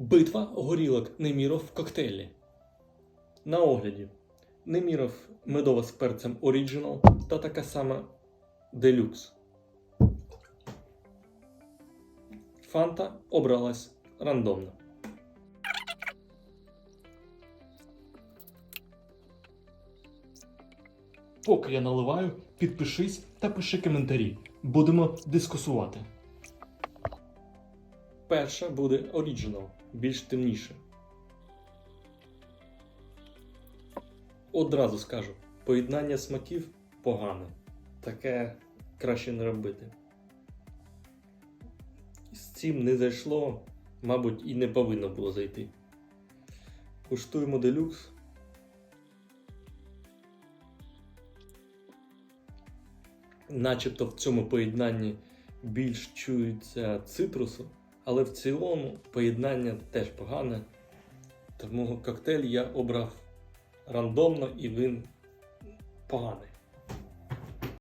Битва горілок Неміров в коктейлі. На огляді. Неміров медова з перцем Original та така сама Deluxe. Фанта обралась рандомно. Поки я наливаю, підпишись та пиши коментарі. Будемо дискусувати. Перша буде Original, більш темніше. Одразу скажу, поєднання смаків погане. Таке краще не робити. З цим не зайшло, мабуть, і не повинно було зайти. Куштуємо делюкс. Начебто в цьому поєднанні більш чується цитрусу, але в цілому поєднання теж погане. Тому коктейль я обрав рандомно і він поганий.